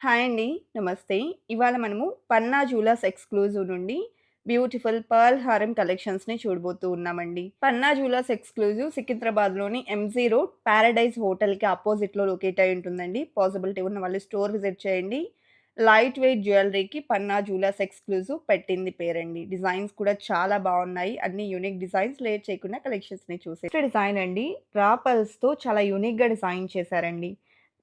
Hi అండి. నమస్తే. ఇవాళ మనము పన్నా జ్యువెలర్స్ ఎక్స్‌క్లూజివ్ నుండి బ్యూటిఫుల్ పర్ల్ హారం కలెక్షన్స్‌ని చూడబోతూ ఉన్నామండి. పన్నా జ్యువెలర్స్ ఎక్స్‌క్లూజివ్ సికింద్రాబాద్‌లోని ఎంజీ రోడ్ ప్యారడైజ్ హోటల్‌కి ఆపోజిట్లో లొకేట్ అయి ఉంటుందండి. పాసిబిలిటీ ఉన్న వాళ్ళు స్టోర్ విజిట్ చేయండి. లైట్ వెయిట్ జ్యువెలరీకి పన్నా జ్యువెలర్స్ ఎక్స్‌క్లూజివ్ పెట్టింది పేరండి. డిజైన్స్ కూడా చాలా బాగున్నాయి అన్ని యూనిక్ డిజైన్స్ లేట్ చేయకుండా కలెక్షన్స్‌ని చూసే డిజైన్ అండి. రాపల్స్తో చాలా యూనిక్‌గా డిజైన్ చేశారండి.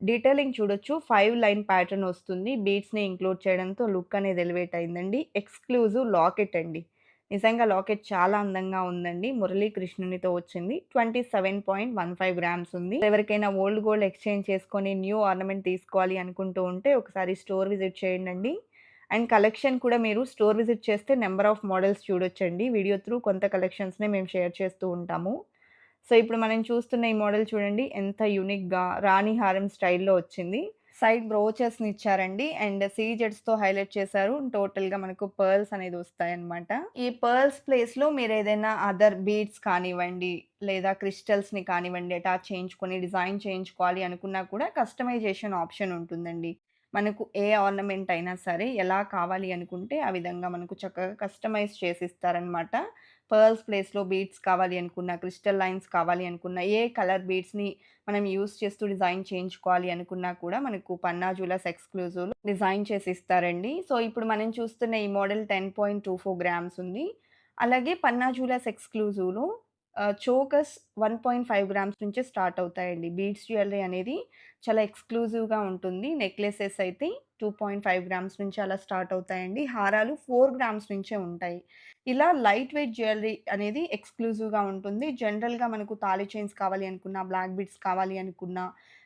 డీటెయిలింగ్ చూడొచ్చు. ఫైవ్ లైన్ ప్యాటర్న్ వస్తుంది. బీట్స్ని ఇంక్లూడ్ చేయడంతో లుక్ అనేది ఎలివేట్ అయిందండి. ఎక్స్‌క్లూజివ్ లాకెట్ అండి. నిజంగా లాకెట్ చాలా అందంగా ఉందండి. మురళీకృష్ణునితో వచ్చింది twenty seven point one five grams ఉంది. ఎవరికైనా ఓల్డ్ గోల్డ్ ఎక్స్‌చేంజ్ చేసుకొని న్యూ ఆర్నమెంట్ తీసుకోవాలి అనుకుంటూ ఉంటే ఒకసారి స్టోర్ విజిట్ చేయండండి. అండ్ కలెక్షన్ కూడా మీరు స్టోర్ విజిట్ చేస్తే నెంబర్ ఆఫ్ మోడల్స్ చూడొచ్చండి. వీడియో త్రూ కొంత కలెక్షన్స్‌నే మేము షేర్ చేస్తూ ఉంటాము. సో, ఇప్పుడు మనం చూస్తున్న ఈ మోడల్ చూడండి ఎంత యూనిక్‌గా రాణి హారం స్టైల్‌లో వచ్చింది. సైడ్ బ్రోచెస్‌ని ఇచ్చారండి. అండ్ సీజెట్స్తో హైలైట్ చేశారు. టోటల్‌గా మనకు పర్ల్స్ అనేది వస్తాయన్నమాట. ఈ పర్ల్స్ ప్లేస్‌లో మీరు ఏదైనా అదర్ బీడ్స్ కానివ్వండి, లేదా క్రిస్టల్స్‌ని కానివ్వండి అటాచ్ చేయించుకొని డిజైన్ చేయించుకోవాలి అనుకున్నా కూడా కస్టమైజేషన్ ఆప్షన్ ఉంటుందండి. మనకు ఏ ఆర్నమెంట్ అయినా సరే ఎలా కావాలి అనుకుంటే ఆ విధంగా మనకు చక్కగా కస్టమైజ్ చేసి ఇస్తారనమాట పర్ల్స్ ప్లేస్‌లో బీడ్స్ కావాలి అనుకున్నా, క్రిస్టల్ లైన్స్ కావాలి అనుకున్నా, ఏ కలర్ బీడ్స్‌ని మనం యూజ్ చేస్తూ డిజైన్ చేయించుకోవాలి అనుకున్నా కూడా మనకు పన్నా జ్యువెలర్స్ ఎక్స్‌క్లూజివ్‌లో డిజైన్ చేసి ఇస్తారండి. సో, ఇప్పుడు మనం చూస్తున్న ఈ మోడల్ 10.24 గ్రామ్స్ ఉంది. అలాగే పన్నా జ్యువెలర్స్ ఎక్స్‌క్లూజివ్‌లో ఆహ్, చోకర్స్ 1.5 గ్రామ్స్ నుంచే స్టార్ట్ అవుతాయండి. బీడ్స్ జ్యువెలరీ అనేది చాలా ఎక్స్‌క్లూజివ్‌గా ఉంటుంది. నెక్లెసెస్ అయితే 2.5 గ్రామ్స్ నుంచి అలా స్టార్ట్ అవుతాయండి. హారాలు ఫోర్ గ్రామ్స్ నుంచే ఉంటాయి. ఇలా లైట్ వెయిట్ జ్యువెలరీ అనేది ఎక్స్‌క్లూజివ్‌గా ఉంటుంది. జనరల్‌గా మనకు తాళి చైన్స్ కావాలి అనుకున్నా, బ్లాక్ బిట్స్ కావాలి అనుకున్నా,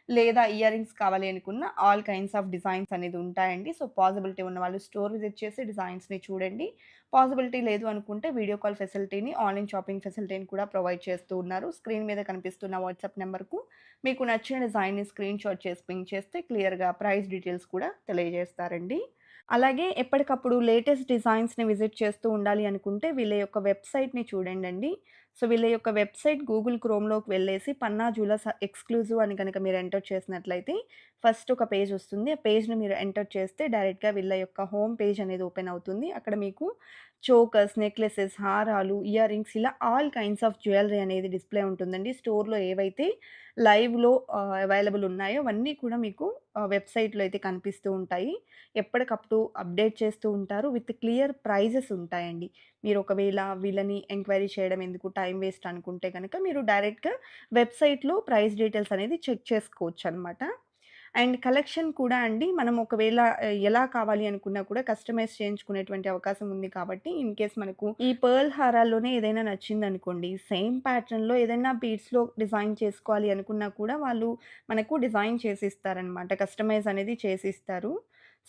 లేదా ఇయర్ రింగ్స్ కావాలి అనుకున్న ఆల్ కైండ్స్ ఆఫ్ డిజైన్స్ అనేది ఉంటాయండి. సో, పాసిబిలిటీ ఉన్న వాళ్ళు స్టోర్ విజిట్ చేసి డిజైన్స్‌ని చూడండి. పాసిబిలిటీ లేదు అనుకుంటే వీడియో కాల్ ఫెసిలిటీని, ఆన్‌లైన్ షాపింగ్ ఫెసిలిటీని కూడా ప్రొవైడ్ చేస్తూ ఉన్నారు. స్క్రీన్ మీద కనిపిస్తున్న వాట్సాప్ నెంబర్కు మీకు నచ్చిన డిజైన్‌ని స్క్రీన్ షాట్ చేసి పింక్ చేస్తే క్లియర్‌గా ప్రైస్ డీటెయిల్స్ కూడా తెలియజేస్తారండి. అలాగే ఎప్పటికప్పుడు లేటెస్ట్ డిజైన్స్‌ని విజిట్ చేస్తూ ఉండాలి అనుకుంటే వీళ్ళ యొక్క వెబ్‌సైట్‌ని చూడండండి. సో, వీళ్ళ యొక్క వెబ్‌సైట్ గూగుల్ క్రోమ్‌లోకి వెళ్ళేసి పన్నా జ్యువెలర్స్ ఎక్స్‌క్లూజివ్ అని కనుక మీరు ఎంటర్ చేసినట్లయితే ఫస్ట్ ఒక పేజ్ వస్తుంది. ఆ పేజ్‌ని మీరు ఎంటర్ చేస్తే డైరెక్ట్‌గా వీళ్ళ యొక్క హోమ్ పేజ్ అనేది ఓపెన్ అవుతుంది. అక్కడ మీకు చోకర్స్, నెక్లెసెస్, హారాలు, ఇయర్ రింగ్స్ ఇలా ఆల్ కైండ్స్ ఆఫ్ జ్యువెలరీ అనేది డిస్‌ప్లే ఉంటుందండి. స్టోర్‌లో ఏవైతే లైవ్‌లో అవైలబుల్ ఉన్నాయో అవన్నీ కూడా మీకు వెబ్‌సైట్‌లో అయితే కనిపిస్తూ ఉంటాయి. ఎప్పటికప్పుడు అప్డేట్ చేస్తూ ఉంటారు. విత్ క్లియర్ ప్రైజెస్ ఉంటాయండి. మీరు ఒకవేళ వీళ్ళని ఎంక్వైరీ చేయడం ఎందుకు టైం వేస్ట్ అనుకుంటే కనుక మీరు డైరెక్ట్‌గా వెబ్‌సైట్‌లో ప్రైస్ డీటెయిల్స్ అనేది చెక్ చేసుకోవచ్చు అనమాట అండ్ కలెక్షన్ కూడా అండి మనం ఒకవేళ ఎలా కావాలి అనుకున్నా కూడా కస్టమైజ్ చేయించుకునేటువంటి అవకాశం ఉంది కాబట్టి ఇన్ కేస్ మనకు ఈ పర్ల్ హారాల్లోనే ఏదైనా నచ్చిందనుకోండి, సేమ్ ప్యాటర్న్‌లో ఏదైనా బీడ్స్‌లో డిజైన్ చేసుకోవాలి అనుకున్నా కూడా వాళ్ళు మనకు డిజైన్ చేసి ఇస్తారనమాట కస్టమైజ్ అనేది చేసి ఇస్తారు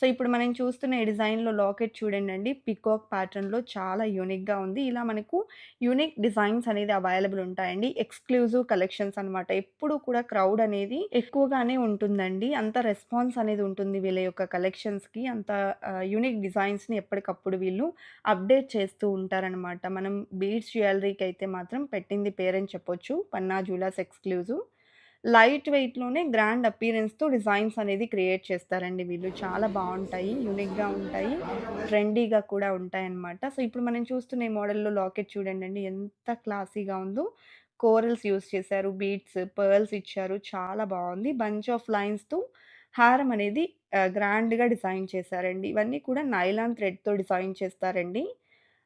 సో, ఇప్పుడు మనం చూస్తున్న ఈ డిజైన్‌లో లాకెట్ చూడండి అండి పీకాక్ ప్యాటర్న్‌లో చాలా యూనిక్‌గా ఉంది. ఇలా మనకు యూనిక్ డిజైన్స్ అనేది అవైలబుల్ ఉంటాయండి. ఎక్స్‌క్లూజివ్ కలెక్షన్స్ అనమాట. ఎప్పుడు కూడా క్రౌడ్ అనేది ఎక్కువగానే ఉంటుందండి. అంత రెస్పాన్స్ అనేది ఉంటుంది వీళ్ళ యొక్క కలెక్షన్స్‌కి. అంత యూనిక్ డిజైన్స్‌ని ఎప్పటికప్పుడు వీళ్ళు అప్డేట్ చేస్తూ ఉంటారనమాట. మనం బీడ్స్ జ్యువెలరీకి అయితే మాత్రం పెట్టింది పేరని చెప్పొచ్చు. Panna jewellers exclusive. లైట్ వెయిట్‌లోనే గ్రాండ్ అపీరెన్స్తో డిజైన్స్ అనేది క్రియేట్ చేస్తారండి వీళ్ళు. చాలా బాగుంటాయి యూనిక్‌గా ఉంటాయి. ట్రెండీగా కూడా ఉంటాయన్నమాట. సో, ఇప్పుడు మనం చూస్తున్న ఈ మోడల్‌లో లాకెట్ చూడండండి ఎంత క్లాసీగా ఉందో. కోరల్స్ యూజ్ చేశారు. బీట్స్ పర్ల్స్ ఇచ్చారు. చాలా బాగుంది బంచ్ ఆఫ్ లైన్స్‌తో హారం అనేది గ్రాండ్‌గా డిజైన్ చేశారండి. ఇవన్నీ కూడా నైలాన్ థ్రెడ్‌తో డిజైన్ చేస్తారండి.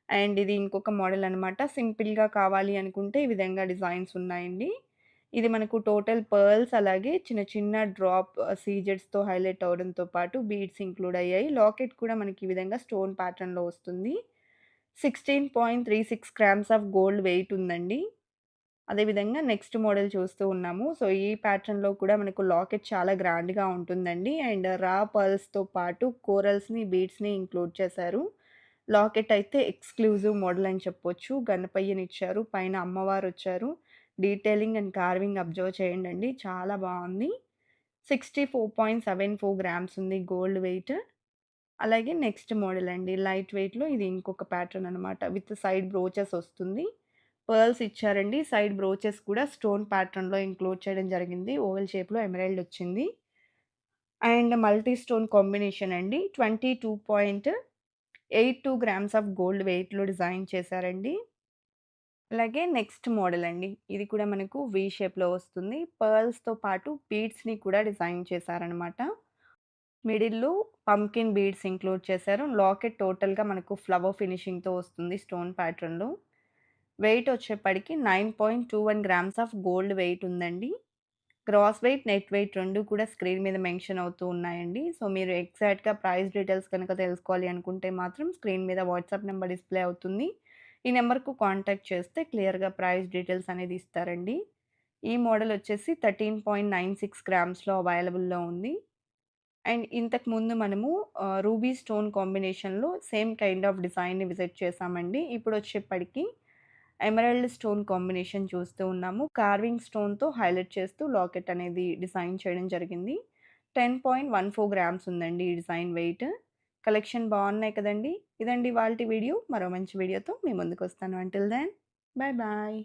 అండ్ ఇది ఇంకొక మోడల్ అనమాట. సింపుల్‌గా కావాలి అనుకుంటే ఈ విధంగా డిజైన్స్ ఉన్నాయండి. ఇది మనకు టోటల్ పర్ల్స్ అలాగే చిన్న చిన్న డ్రాప్ సీజెడ్స్‌తో హైలైట్ అవ్వడంతో పాటు బీడ్స్ ఇంక్లూడ్ అయ్యాయి. లాకెట్ కూడా మనకి ఈ విధంగా స్టోన్ ప్యాటర్న్‌లో వస్తుంది. 16.36 గ్రామ్స్ ఆఫ్ గోల్డ్ వెయిట్ ఉందండి. అదేవిధంగా నెక్స్ట్ మోడల్ చూస్తూ ఉన్నాము. సో, ఈ ప్యాటర్న్‌లో కూడా మనకు లాకెట్ చాలా గ్రాండ్‌గా ఉంటుందండి. అండ్ రా పర్ల్స్‌తో పాటు కోరల్స్‌ని, బీడ్స్‌ని ఇంక్లూడ్ చేశారు. లాకెట్ అయితే ఎక్స్‌క్లూజివ్ మోడల్ అని చెప్పొచ్చు. గణపయ్యనిచ్చారు. పైన అమ్మవారు వచ్చారు డీటెయిలింగ్ అండ్ కార్వింగ్ అబ్జర్వ్ చేయండి అండి చాలా బాగుంది sixty four point seven four grams ఉంది గోల్డ్ వెయిట్. అలాగే నెక్స్ట్ మోడల్ అండి. లైట్ వెయిట్‌లో ఇది ఇంకొక ప్యాటర్న్ అనమాట. విత్ సైడ్ బ్రోచెస్ వస్తుంది. పర్ల్స్ ఇచ్చారండి. సైడ్ బ్రోచెస్ కూడా స్టోన్ ప్యాటర్న్‌లో ఇంక్లూడ్ చేయడం జరిగింది. ఓవెల్ షేప్‌లో ఎమరైల్డ్ వచ్చింది. అండ్ మల్టీ స్టోన్ కాంబినేషన్ అండి. 22.82 గ్రామ్స్ ఆఫ్ గోల్డ్ వెయిట్‌లో డిజైన్ చేశారండి. అలాగే నెక్స్ట్ మోడల్ అండి. ఇది కూడా మనకు వి షేప్‌లో వస్తుంది. పర్ల్స్‌తో పాటు బీడ్స్‌ని కూడా డిజైన్ చేశారనమాట. మిడిల్‌లో పంకిన్ బీడ్స్ ఇంక్లూడ్ చేశారు. లాకెట్ టోటల్‌గా మనకు ఫ్లవర్ ఫినిషింగ్‌తో వస్తుంది స్టోన్ ప్యాటర్న్‌లో. వెయిట్ వచ్చేప్పటికి 9.21 గ్రామ్స్ ఆఫ్ గోల్డ్ వెయిట్ ఉందండి. గ్రాస్ వెయిట్, నెట్ వెయిట్ రెండు కూడా స్క్రీన్ మీద మెన్షన్ అవుతూ ఉన్నాయండి. సో, మీరు ఎగ్జాక్ట్‌గా ప్రైస్ డీటెయిల్స్ కనుక తెలుసుకోవాలి అనుకుంటే మాత్రం స్క్రీన్ మీద వాట్సాప్ నెంబర్ డిస్‌ప్లే అవుతుంది. ఈ నెంబర్‌కు కాంటాక్ట్ చేస్తే క్లియర్‌గా ప్రైస్ డీటెయిల్స్ అనేది ఇస్తారండి. ఈ మోడల్ వచ్చేసి 13.96 గ్రామ్స్‌లో అవైలబుల్‌లో ఉంది. అండ్ ఇంతకు ముందు మనము రూబీ స్టోన్ కాంబినేషన్‌లో సేమ్ కైండ్ ఆఫ్ డిజైన్‌ని విజిట్ చేసామండి ఇప్పుడు వచ్చేప్పటికి ఎమరాల్డ్ స్టోన్ కాంబినేషన్ చూస్తూ ఉన్నాము. కార్వింగ్ స్టోన్‌తో హైలైట్ చేస్తూ లాకెట్ అనేది డిజైన్ చేయడం జరిగింది. 10.14 గ్రామ్స్ ఉందండి ఈ డిజైన్ వెయిట్. కలెక్షన్ బాగున్నాయి కదండీ! ఇదండి వాళ్ళ వీడియో. మరో మంచి వీడియోతో మీ ముందుకొస్తాను. Until then bye bye.